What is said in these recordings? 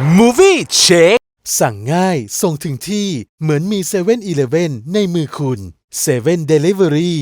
Movie Check สั่งง่าย ส่งถึงที่เหมือนมี7 e เ e ่ e อในมือคุณ7 Delivery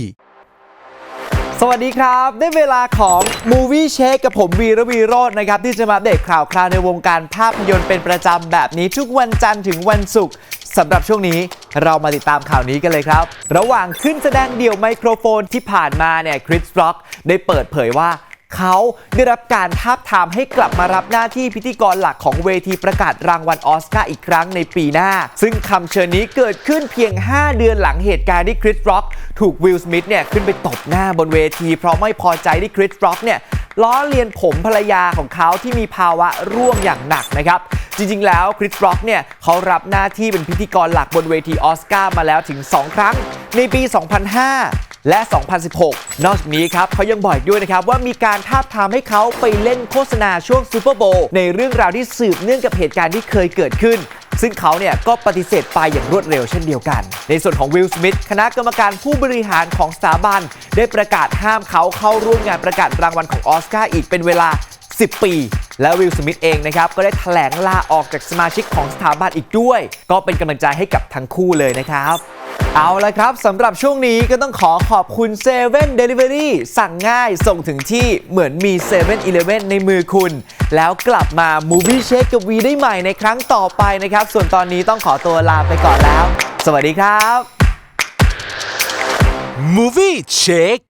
สวัสดีครับ ได้เวลาของ Movie Check กับผมวีระวีโรจน์นะครับ ที่จะมาอัปเดตข่าวคราวในวงการภาพยนตร์เป็นประจำแบบนี้ทุกวันจันทร์ถึงวันศุกร์สำหรับช่วงนี้เรามาติดตามข่าวนี้กันเลยครับ ระหว่างขึ้นแสดงเดี่ยวไมโครโฟนที่ผ่านมาเนี่ยคริสร็อกได้เปิดเผยว่า เขาได้รับการทาบทามให้กลับมารับหน้าที่พิธีกรหลักของเวทีประกาศรางวัลออสการ์อีกครั้งในปีหน้า ซึ่งคำเชิญนี้เกิดขึ้นเพียง 5 เดือนหลังเหตุการณ์ที่คริสร็อกถูกวิลสมิธเนี่ยขึ้นไปตบหน้าบนเวที เพราะไม่พอใจที่คริสร็อกเนี่ยล้อเลียนผมภรรยาของเขาที่มีภาวะร่วงอย่างหนักนะครับ จริงๆ แล้วคริสร็อกเนี่ยเขารับหน้าที่เป็นพิธีกรหลักบนเวทีออสการ์มาแล้วถึง 2 ครั้ง ในปี 2005 และ 2016 นอกจากนี้ครับเขายังบอกอีกด้วยนะครับ ว่ามีการทาบทามให้เขาไปเล่นโฆษณาช่วงซูเปอร์โบว์ในเรื่องราวที่สืบเนื่องกับเหตุการณ์ที่เคยเกิดขึ้น ซึ่งเขาเนี่ยก็ปฏิเสธไปอย่างรวดเร็วเช่นเดียวกัน ในส่วนของวิลสมิธคณะกรรมการผู้บริหารของสถาบัน ได้ประกาศห้ามเขาเข้าร่วมงานประกาศรางวัลของออสการ์อีกเป็นเวลา 10 ปี และวิลสมิธเองนะครับ ก็ได้แถลงลาออกจากสมาชิกของสถาบันอีกด้วย ก็เป็นกำลังใจให้กับทั้งคู่เลยนะครับ เอาละครับสำหรับช่วงนี้ก็ต้องขอขอบคุณ7 Delivery สั่งง่ายส่งถึงที่เหมือนมี7 e เ e ่ e ในมือคุณ แล้วกลับมา Movie c h e c กับวีได้ใหม่ในครั้งต่อไปนะครับ ส่วนตอนนี้ต้องขอตัวลาไปก่อนแล้ว สวัสดีครับ Movie Check